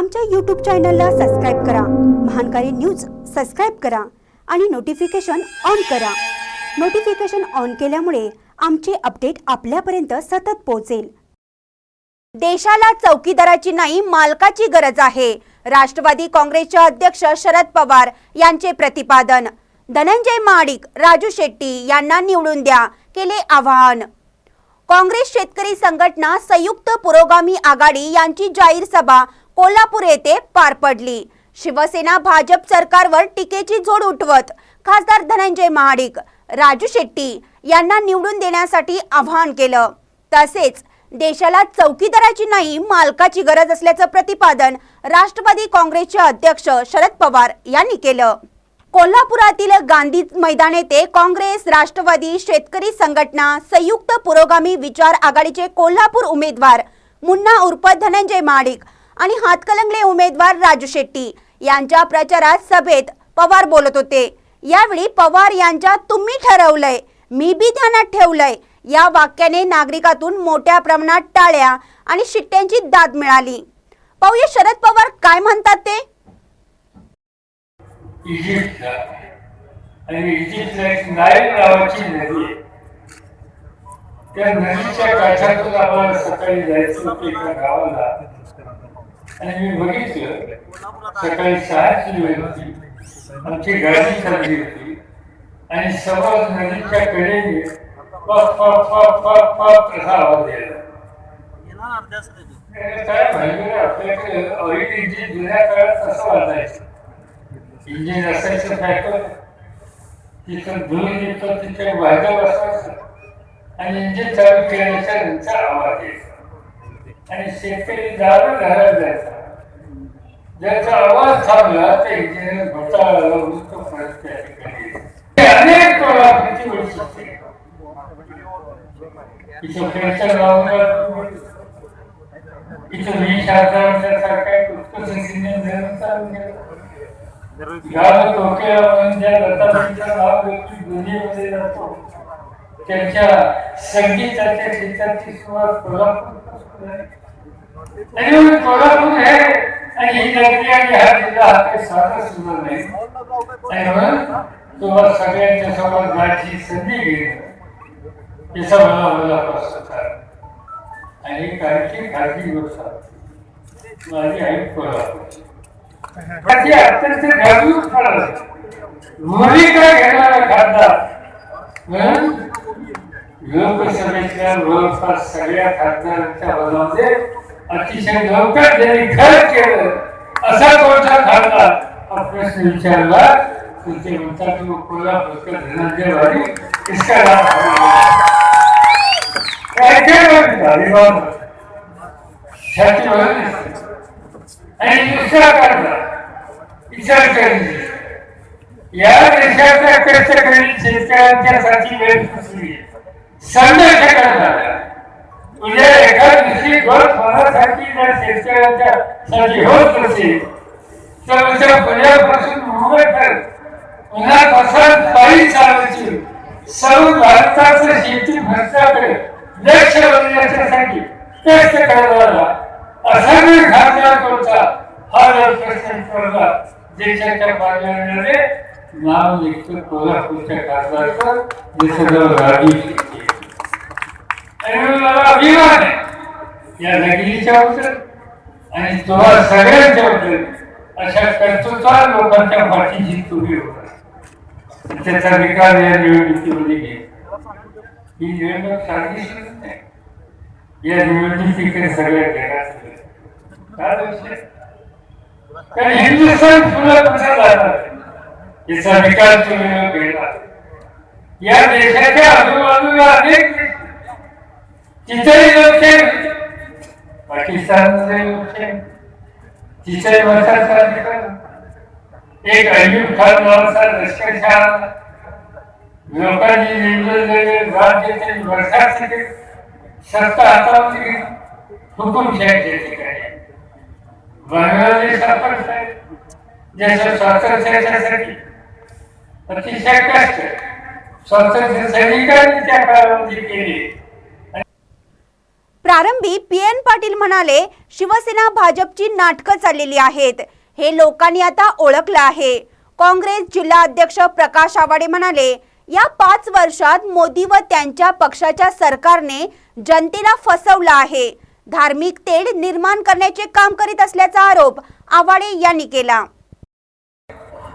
आमच्या यूट्यूब चॅनलला सबस्क्राईब करा. महानकारी न्यूज सबस्क्राईब करा आणि नोटिफिकेशन ऑन करा. नोटिफिकेशन ऑन केल्यामुळे आमचे अपडेट आपल्यापर्यंत सतत पोहोचेल. देशाला चौकीदाराची नाही मालकाची गरज आहे. राष्ट्रवादी काँग्रेसचे अध्यक्ष शरद पवार यांचे प्रतिपादन. धनंजय माडिक राजू शेट्टी यांना निवडून द्या. केले आवाहन. काँग्रेस शेतकरी संघटना संयुक्त पुरोगामी आघाडी यांची जाहीर सभा कोल्हापूर येथे पार पडली. शिवसेना भाजप सरकारवर टीकेची जोड उठवत खासदार धनंजय महाडिक राजू शेट्टी यांना निवडून देण्यासाठी आवाहन केलं. तसेच देशाला चौकीदाराची नाही मालकाची गरज असल्याचं प्रतिपादन राष्ट्रवादी काँग्रेसचे अध्यक्ष शरद पवार यांनी केलं. कोल्हापुरातील गांधी मैदान येथे काँग्रेस राष्ट्रवादी शेतकरी संघटना संयुक्त पुरोगामी विचार आघाडीचे कोल्हापूर उमेदवार मुन्ना उर्फ धनंजय महाडिक आणि हातकलंगले उमेदवार राजू शेट्टी यांच्या प्रचारात सभेत पवार बोलत होते. यावेळी पवार यांच्या तुम्ही ठरवलंय मी बी ध्यानात ठेवलंय. या वाक्याने नागरिकातून मोठ्या प्रमाणात टाळ्या आणि शिट्ट्यांची दाद मिळाली. पाहूया शरद पवार काय म्हणतात ते? इजिप्तला आणि इजिप्तला एक नाईल नावाची नदी आहे. त्या नदीच्या काठातून आम्हाला सकाळी जायचं होतं एका गावाला. आणि मी बघितलं सकाळी सहाची वेळ होती आमची गाडी चालली होती. आणि समोर नदीच्या कडेने पप पप पप पप पप असा आवाज यायला. काय माहिती आपल्याकडे ऑइल इंजिन जुन्या काळात कसं वाजायचं? इंजिन असायचं फॅक्टर तिथं धुवून येतो तिथे वाजव असायचं आणि इंजिन चालू केल्याच्यानंतर आवाज यायचा. आणि शेतकरी जावं घरात जायचा. ज्याचा आवाज थांबला ते इंजिनियर घोटाळा लावून तो परत त्या ठिकाणी अनेक कोल्हापूरची होऊ शकते? इथं पेन्शन लावून उत्कृष्ट इंजिनियर गाव नाव व्यक्ती दुनियेमध्ये जातो त्यांच्या संगीताच्या क्षेत्राची सुरुवात कोल्हापूर आणि कोल्हापूर हे आणि ही नगरी आणि हा जिल्हा हा काही साधा सुद्धा नाही। आणि तुम्हाला सगळ्यांच्या समोर जायची संधी घेणं याचा मला मनापासून आणि काही खाजगी गोष्ट माझी आई कोल्हापूर त्याची अत्यंत जागरूक ठरवलं काय घेणारा खासदार लोकसभेतल्या जवळपास सगळ्या खासदारांच्या मनामध्ये अतिशय लवकर त्यांनी खरं केलं. असा कोणता खासदार हा प्रश्न विचारला तर ते म्हणतात कोल्हापूरकर धनंजय वारी इसका नाम आणि दुसरा करता विचार करणे या देशाच्या कष्टकरी शेतकऱ्यांच्यासाठी वेळ संघर्ष करणारा उद्या एका दिवशी घर होण्यासाठी जर शेतकऱ्यांच्या साठी होत नसेल तर उद्या पुण्यापासून पुन्हा उन्हापासून पायी चालायची. सर्व भारताचं शेती भरताकडे लक्ष बनण्याच्यासाठी कष्ट करणारा. असा मी खासदार कोणता? हा जर प्रश्न विचारला देशाच्या पार्लमेंटमध्ये नाव निघतं कोल्हापूरच्या खासदारचं देशाजवळ राजी शेट्टी. मला अभिमान आहे या नगरीच्या बद्दल आणि तुम्हाला सगळ्यांच्या बद्दल अशा कर्तृत्वान लोकांच्या पाठीशी तुम्ही होता त्याचा निकाल या निवडणुकीमध्ये घे ही निवडणूक साधी नाही या निवडणुकीकडे सगळ्या घेणार काय विषय? कारण हिंदुस्थान पुन्हा कुठे जाणार याचा निकाल तुम्ही घेणार. या देशाच्या आजूबाजूला अनेक देश तिथेही लोकशाही पाकिस्तानमध्ये लोकशाही तिथे मताचा अधिकार एक अय्यूब खान नावाचा लष्करशाह लोकांची निवडलेले राज्य त्यांनी सत्ता हातामध्ये घेतली हुकुमशाहीच्या ठिकाणी बांगलादेश आपण ज्याच्या स्वातंत्र्यासाठी अतिशय कष्ट. स्वातंत्र्य सैनिकांनी त्या काळामध्ये केले. प्रारंभी पी एन पाटील म्हणाले शिवसेना भाजपची नाटकं चाललेली आहेत. हे लोकांनी आता ओळखलं आहे. काँग्रेस जिल्हा अध्यक्ष प्रकाश आवाडे म्हणाले या पाच वर्षात मोदी व त्यांच्या पक्षाच्या सरकारने जनतेला फसवलं आहे. धार्मिक तेढ निर्माण करण्याचे काम करीत असल्याचा आरोप आवाडे यांनी केला.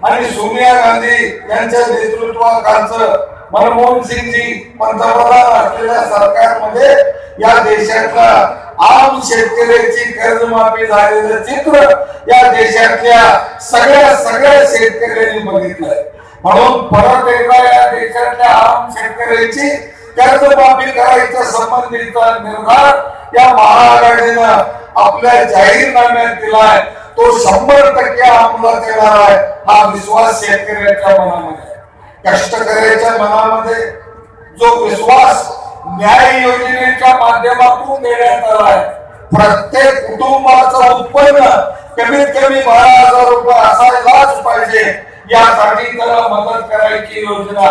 आणि सोनिया गांधी यांच्या नेतृत्वाखालचं मनमोहन सिंगजी पंतप्रधान असलेल्या सरकारमध्ये या देशातला आम शेतकऱ्याची कर्जमाफी झालेलं चित्र या देशातल्या सगळ्या सगळ्या शेतकऱ्यांनी बघितलंय म्हणून परत एकदा या देशातल्या आम शेतकऱ्याची कर्जमाफी करायच्या संबंधीचा निर्धार या महाआघाडीनं आपल्या जाहीरनाम्यात दिलाय. तो शंभर टक्के अंमलात येणार आहे हा विश्वास शेतकऱ्याच्या मनामध्ये कष्टकऱ्याच्या मनामध्ये जो विश्वास न्याय योजनेच्या माध्यमातून देण्यात आला आहे प्रत्येक कुटुंबाचं उत्पन्न कमीत कमी बारा हजार रुपये असायलाच पाहिजे यासाठी त्याला मदत करायची योजना.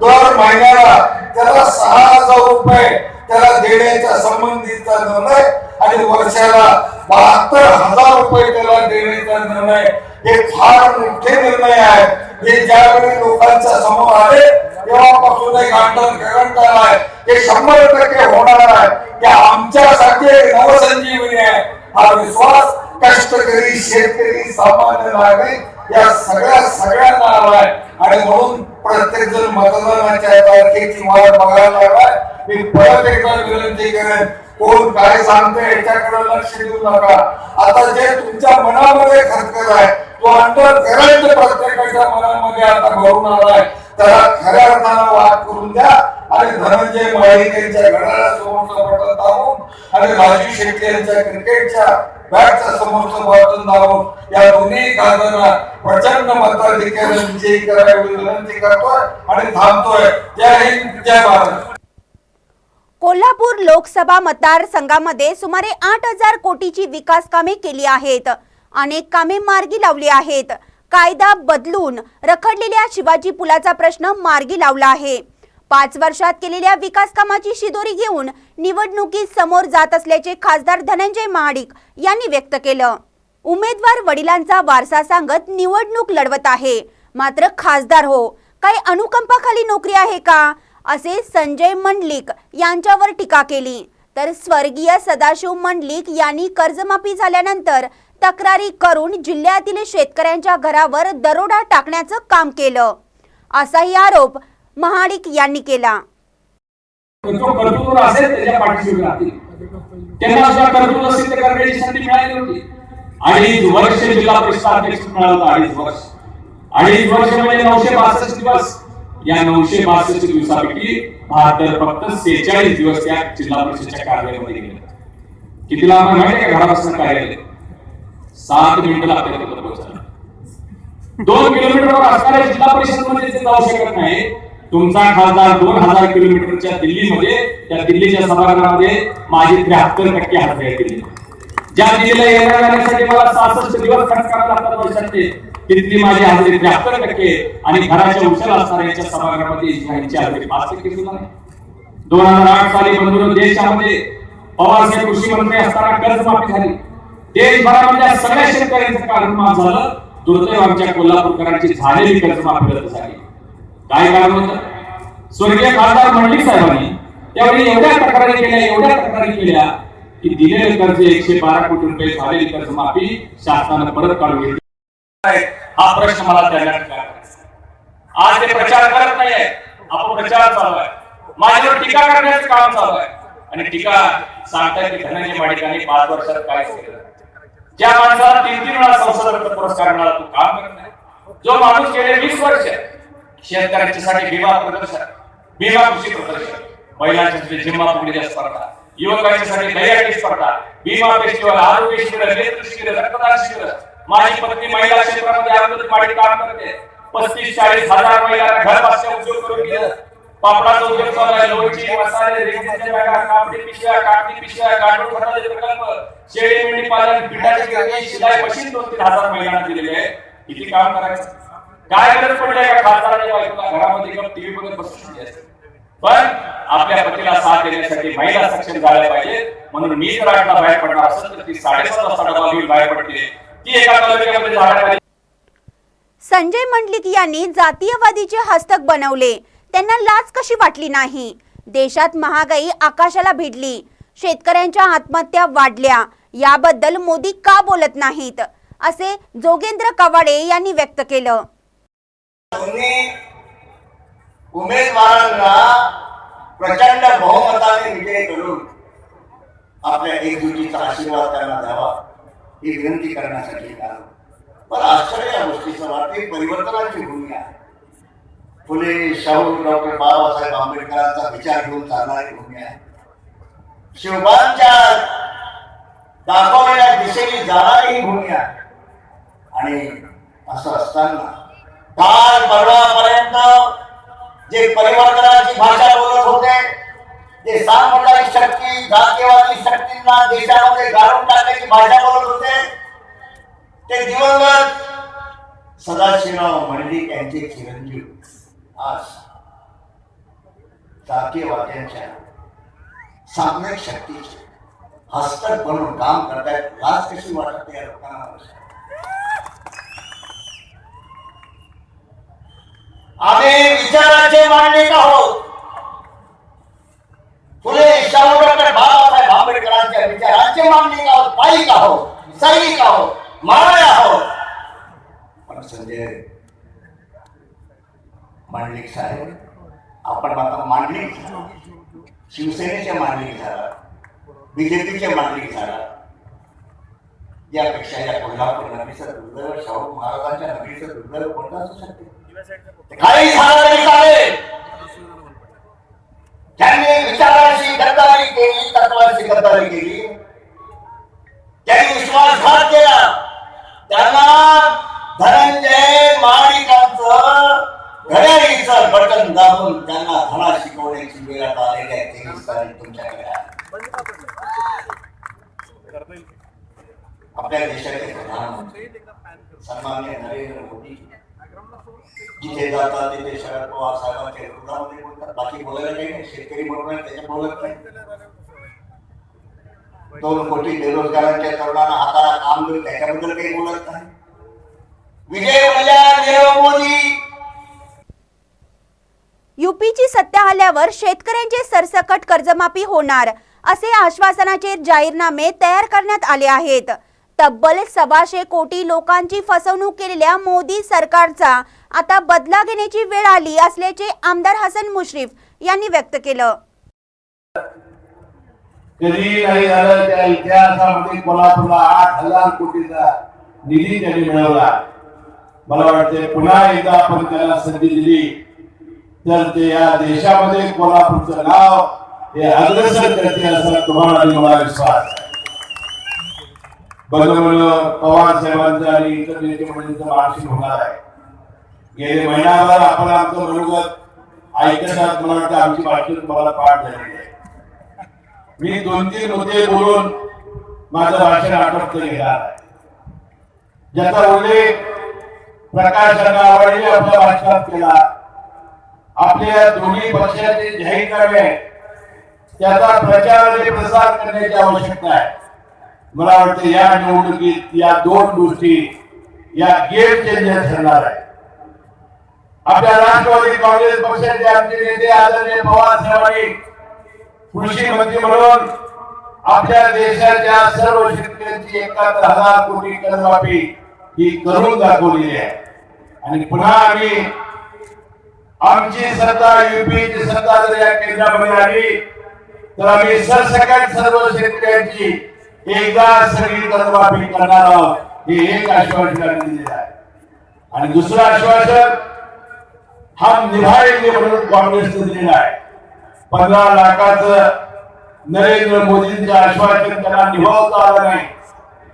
दर महिन्याला त्याला सहा हजार रुपये त्याला देण्याच्या संबंधीचा निर्णय आणि वर्षाला बहात्तर हजार रुपये त्याला देण्याचा निर्णय. हे फार मोठे निर्णय आहेत हे ज्यावेळी लोकांच्या समोर आले तेव्हापासून एक आंदोलन करण्यात आहे. हे शंभर टक्के होणार आहे. की आमच्यासाठी एक नवसंजीवनी आहे. हा विश्वास कष्टकरी शेतकरी सामान्य नागरिक या सगळ्या सगळ्यांना आलाय. आणि म्हणून प्रत्येक जण मतदानाच्या तारखेची वाट बघायला लागलाय. मी परत एकदा विनंती करेन कोण काय सांगते याच्याकडे लक्ष देऊ नका. आता जे तुमच्या मनामध्ये खतखत आहे तो अंतर करायचं प्रत्येकाच्या मनामध्ये आता भरून आलाय. त्याला खऱ्या अर्थानं वाद करून द्या आणि धनंजय माळी यांच्या घड्याळासमोरचं बटन दाबून आणि राजू शेट्टी यांच्या क्रिकेटच्या बॅटच्या समोरचं बटन दाबून या दोन्ही खासदारांना प्रचंड मताधिक्याने विजयी करावी विनंती करतोय आणि थांबतोय. जय हिंद जय भारत. कोल्हापूर लोकसभा मतदारसंघामध्ये सुमारे आठ हजार कोटीची विकास कामे केली आहेत. अनेक कामे मार्गी लावली आहेत. कायदा बदलून रखडलेल्या शिवाजी पुलाचा प्रश्न मार्गी लावला आहे. पाच वर्षात केलेल्या विकास कामाची शिदोरी घेऊन निवडणुकीत समोर जात असल्याचे खासदार धनंजय महाडिक यांनी व्यक्त केलं. उमेदवार वडिलांचा वारसा सांगत निवडणूक लढवत आहे. मात्र खासदार हो काही अनुकंपाखाली नोकरी आहे का? असे संजय मंडलिक यांच्यावर टीका केली. तर स्वर्गीय सदाशिव मंडलिक यांनी कर्जमाफी झाल्यानंतर तक्रारी करून जिल्ह्यातील शेतकऱ्यांच्या घरावर दरोडा टाकण्याचं काम केलं. असाही आरोप महाडिक यांनी केला. अडीच वर्ष जिल्हा परिषद अध्यक्ष मिळाला अडीच वर्ष. अडीच वर्ष म्हणजे नऊशे बासष्ट दिवस. या नऊशे बासष्ट दिवसापैकी बहात्तर फक्त सेहेचाळीस दिवस त्या जिल्हा परिषदच्या कार्यालयामध्ये गेले. किती लांब माहिती आहे घरापासून कार्यालय. सात मिनिटं लागतात तिथं पोहोचायला दोन किलोमीटरवर असणाऱ्या जिल्हा परिषदमध्ये जाऊ शकत नाही. तुमचा खासदार दोन हजार किलोमीटरच्या दिल्लीमध्ये त्या दिल्लीच्या सभागृहामध्ये माझे त्र्याहत्तर टक्के हजरी आहे दिल्ली ज्या दिल्लीला येण्या जाण्यासाठी मला सहासष्ट दिवस खर्च करावे लागतात वर्षातले तिथली माझी हजेरी त्र्याहत्तर टक्के आणि घराच्या उशाला असणाऱ्यांच्या सभागृहामध्ये यांची हजेरी पाच टक्के सुद्धा नाही दोन हजार आठ साली बंधुर देशामध्ये पवार साहेब कृषी मंत्री असताना कर्जमाफी झाली. देशभरामधल्या सगळ्या शेतकऱ्यांचं कर्जमाफ झालं. दुर्दैव आमच्या कोल्हापूरकरांची झालेली कर्जमाफी रद्द झाली. काय कारण होतं? स्वर्गीय खासदार मंडलिक साहेबांनी त्यावेळी एवढ्या तक्रारी केल्या एवढ्या तक्रारी केल्या की दिलेले कर्ज एकशे बारा कोटी रुपये झालेली कर्जमाफी शासनानं परत काढून घेतली. हा प्रश्न मला त्यांना आज ते प्रचार करत नाहीये आपण प्रचार चालू आहे. माझ्यावर टीका करण्याचं काम चालू आहे. आणि टीका सांगताय की धनंजय माडिकांनी पाच वर्षात काय केलं ज्या माणसाला तीन तीन वेळा संसद पुरस्कार मिळाला तो काम करत नाही. जो माणूस गेले वीस वर्ष शेतकऱ्यांच्यासाठी विमा प्रदर्शन विमा कृषी प्रदर्शन महिलांच्यासाठी जिम्मा फुगडीच्या स्पर्धा युवकांच्यासाठी दहीहंडी स्पर्धा विमा फेस्टिवल आरोग्य शिबिर नेतृत्व शिबिर रक्तदान शिबिर माझी पत्नी महिला क्षेत्रामध्ये अमृत काम करते. पस्तीस चाळीस हजार महिला घर उद्योग करून दिलं. पापडाचा उद्योग चालू आहे. लोणची मसाले बॅगा कापडी पिशव्या कागदी पिशव्या गांडूळ खताचे प्रकल्प शेळी मेंढी पालन गिरणी शिलाई मशीन दोन तीन हजार महिलांना दिलेले आहे. किती काम करायचं? काय गरज पडली का खासदाराच्या बायकोला घरामध्ये गप टीव्ही बघत पण आपल्या पतीला साथ देण्यासाठी महिला सक्षम झाल्या पाहिजे म्हणून मी जर आठला बाहेर पडणार असेल तर ती साडेसात वाजता डबा घेऊन बाहेर पडते ती एका तालुक्यामध्ये झाडाखाली संजय मंडलिक यांनी जातीयवादीचे हस्तक बनवले. त्यांना लाच कशी वाटली नाही? देशात महागाई आकाशाला भिडली. शेतकऱ्यांच्या आत्महत्या वाढल्या. याबद्दल मोदी का बोलत नाहीत? असे जोगेंद्र कवाडे यांनी व्यक्त केलं. उमेदवारांना प्रचंड बहुमताने विजय करून आपल्या एकजुटीचा आशीर्वाद त्यांना द्यावा. ही विनंती करण्यासाठी आलो मला आश्चर्य या गोष्टीचं. वाटते परिवर्तनाची भूमी आहे फुले शाहू डॉक्टर बाबासाहेब आंबेडकरांचा विचार घेऊन चालणारी भूमी आहे. शिवबांच्या दाखवलेल्या दिशेने जाणारी ही भूमी आहे. आणि असं असताना काल परवापर्यंत जे परिवर्तनाची भाषा बोलत होते जे सामंतारी शक्ती जातीयवादी शक्तींना देशामध्ये घालून टाकण्याची भाषा बोलत होते. ते दिवंगत सदाशिवराव मंडिक यांचे चिरंजीव. आज जातीयवाद्यांच्या सामयिक शक्तीचे हस्तक बनून काम करतायत. लाच कशी वाटत या लोकांना? आम्ही विचाराचे मांडणीक आहोत. फुले शाहू डॉक्टर बाबासाहेब आंबेडकरांच्या विचारांचे मांडणीक आहोत. पाईक आहोत सैनिक आहोत मावळे आहोत. पण संजय मांडलिक साहेब आपण आता मांडलिक शिवसेनेचे मांडलिक झाला. बीजेपीचे मांडलिक झाला. यापेक्षा या कोल्हापूर नगरीचं दुर्दैव शाहू महाराजांच्या नगरीचं दुर्दैव कोणतं असू शकते? काही झालं तरी चालेल त्यांनी विचाराशी गद्दारी केली तत्वाशी गद्दारी केली. त्यांनी विश्वासघात केला. त्यांना धनंजय माणिकांचं घड्याळीचं बटन दाबून त्यांना धडा शिकवण्याची वेळ आता आलेली आहे. तेवीस तुमच्याकडे आपल्या देशाचे प्रधानमंत्री सन्माननीय नरेंद्र मोदी. जिथे जातात तिथे शरद पवार साहेबांचे रुग्णामध्ये बोलतात बाकी बोलायला काही नाही शेतकरी बोलत नाही त्याच्या बोलत नाही. दोन कोटी बेरोजगारांच्या तरुणांना हाताला काम देऊन त्याच्याबद्दल काही बोलत नाही. विजय म्हणजे मल्ल्या नीरव मोदी. युपीची सत्ता आल्यावर शेतकऱ्यांचे सरसकट कर्जमाफी होणार असे आश्वासनाचे जाहीरनामे तयार करण्यात आले आहेत. तब्बल सव्वाशे कोटी लोकांची फसवणूक केलेल्या मोदी सरकारचा आता बदला घेण्याची वेळ आली असल्याचे आमदार हसन मुश्रीफ यांनी व्यक्त केलं. कधी काही झालं त्या इतिहासामध्ये कोल्हापूरला आठ हजार कोटीचा निधी त्यांनी मिळवला. मला वाटते पुन्हा एकदा आपण त्याला संधी दिली. तर ते या देशामध्ये कोल्हापूरचं नाव हे अग्रसर करते असा तुम्हाला आणि मला विश्वास आहे. पवार साहेबांचं आणि इतर नेते मंडळींचं मार्गदर्शन होणार आहे. गेले महिनाभर आपण आमचं मनोगत आहात मला वाटतं आमची भाषण तुम्हाला पाठ झालेली आहे. मी दोन तीन मुद्दे बोलून माझं भाषण आटोपत घेणार आहे. ज्याचा उल्लेख प्रकाश आवाडे आपल्या भाषणात केला. आपल्या दोन्ही पक्षाचे जाहीरनामे आहेत. त्याचा प्रचार आणि प्रसार करण्याची आवश्यकता आहे. मला वाटतं या निवडणुकीत या दोन गोष्टी या गेम चेंजर ठरणार आहे. आपल्या राष्ट्रवादी काँग्रेस पक्षाचे आमचे नेते आदरणीय पवार साहेबांनी कृषी मंत्री म्हणून आपल्या देशाच्या सर्व शेतकऱ्यांची एकाहत्तर हजार कोटी कर्जमाफी ही करून दाखवलेली आहे. आणि पुन्हा आम्ही आमची सत्ता युपीची सत्ता जर या केंद्रामध्ये आली तर आम्ही सरसकट सर्व शेतकऱ्यांची एकदा सगळी कर्जमाफी करणार आहोत हे एक आश्वासन दिलेलं आहे. आणि दुसरं आश्वासन हा निभाएंगे म्हणून काँग्रेसने दिलेला आहे. पंधरा लाखाचं नरेंद्र मोदींचं आश्वासन त्यांना निभावता आलं नाही.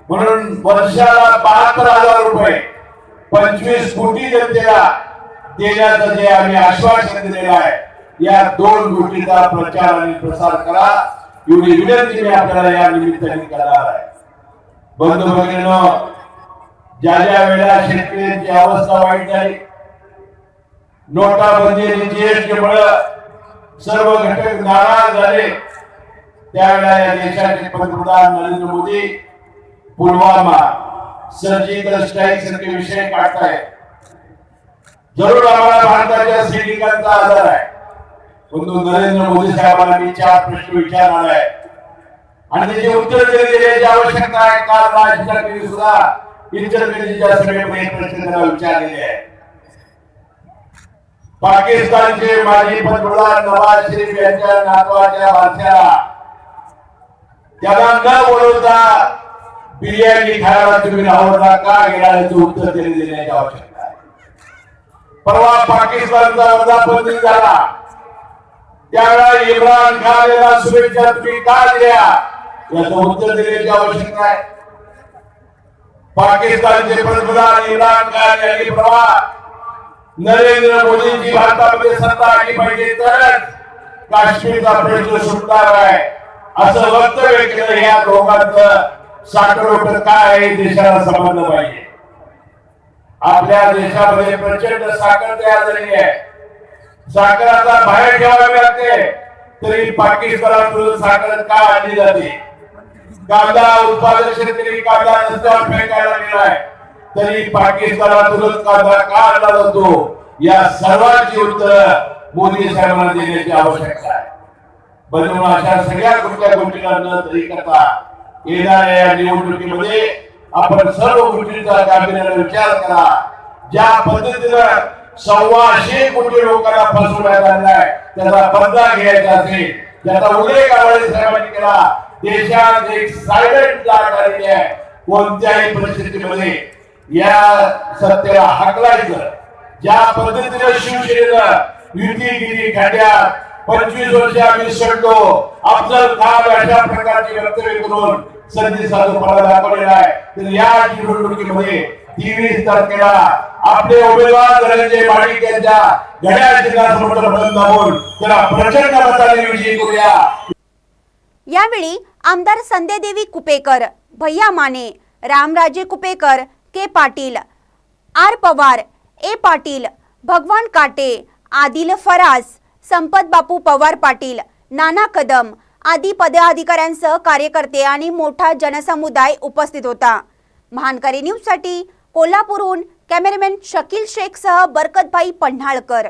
म्हणून वर्षाला बहात्तर हजार रुपये पंचवीस कोटी जनतेला देण्याचं जे आम्ही आश्वासन दिलेलं आहे या दोन गोष्टीचा प्रचार आणि प्रसार करा. एवढी विनंती मी आपल्याला या निमित्ताने करणार आहे. बंधू भगिनीनो ज्या ज्या वेळेला शेतकऱ्यांची अवस्था वाईट झाली नोटाबंदी आणि जीएसटी सर्व घटक नाराज झाले. त्यावेळेला या देशाचे पंतप्रधान नरेंद्र मोदी पुलवामा सर्जिकल स्ट्राईक सारखे विषय काढताय जरूर आम्हाला भारताच्या सैनिकांचा आधार आहे. परंतु नरेंद्र मोदी साहेबांना मी चार प्रश्न विचारणार आहे. आणि त्याचे उत्तर देण्याची आवश्यकता आहे काल राज सुद्धा इंटरव्ह्यूच्या सभेमध्ये प्रश्न त्यांना विचारलेले आहे पाकिस्तानचे माजी पंतप्रधान नवाज शरीफ यांच्या नातवाच्या वारशाला त्याला न बोलवता बिर्याणी खायला तुम्ही लाहोरला का गेला याचं उत्तर त्यांनी देण्याची आवश्यकता आहे. परवा पाकिस्तानचा वर्धापन झाला. त्यावेळा इम्रान खान याला शुभेच्छा तुम्ही का दिल्या? याचं उत्तर देण्याची आवश्यकता आहे. पाकिस्तानचे पंतप्रधान इम्रान खान यांनी प्रवास नरेंद्र मोदींची भारतामध्ये सत्ता आली पाहिजे तरच काश्मीरचा प्रश्न सुटणार आहे. असं वक्तव्य केलं या दोघांचं साखरोट काय आहे देशाला समजलं पाहिजे. आपल्या देशामध्ये प्रचंड साखर तयार झालेली आहे. साखर आता बाहेर ठेवावी लागते तरी पाकिस्तानातून साखर का आणली जाते? कांदा उत्पादक शेतकरी कांदा रस्त्यावर फेकायला गेलाय तरी पाकिस्तानातूनच कांदा का आणला जातो. या सर्वांची उत्तर मोदी साहेबांना देण्याची आवश्यकता आहे. म्हणून अशा सगळ्या कुठल्या गोष्टीला न तरी करता येणाऱ्या या निवडणुकीमध्ये आपण सर्व गोष्टींचा गांभीर्याने विचार करा. ज्या पद्धतीनं सव्वाशे कोटी लोकांना फसवण्यात आणलाय त्याचा बदला घ्यायचा असेल त्याचा उल्लेख आवाडे साहेबांनी केला. देशात एक सायलेंट जाग आलेली आहे. कोणत्याही परिस्थितीमध्ये या सत्तेला हाकलायचं ज्या पद्धतीने शिवसेनेनं युती केली खड्यात पंचवीस वर्ष आम्ही सडलो अफजल खान अशा प्रकारचे वक्तव्य करून संधी साधूपणा दाखवलेला आहे. तर या निवडणुकीमध्ये तेवीस तारखेला आपले उमेदवार धनंजय माडिक यांच्या घड्याळ चिन्हासमोर बंद दाबून त्याला प्रचंड मताने विजयी करूया. यावेळी आमदार Sandhyadevi Kupekar Bhaiya Mane Ramraje Kupekar K Patil R Pawar A Patil Bhagwan Kate Adil Faras संपत बापू पवार पाटील नाना कदम आदी पदाधिकाऱ्यांसह कार्यकर्ते आणि मोठा जनसमुदाय उपस्थित होता. महानकारी न्यूजसाठी कोल्हापूरहून कॅमेरामॅन शकील शेखसह बरकतभाई पन्हाळकर.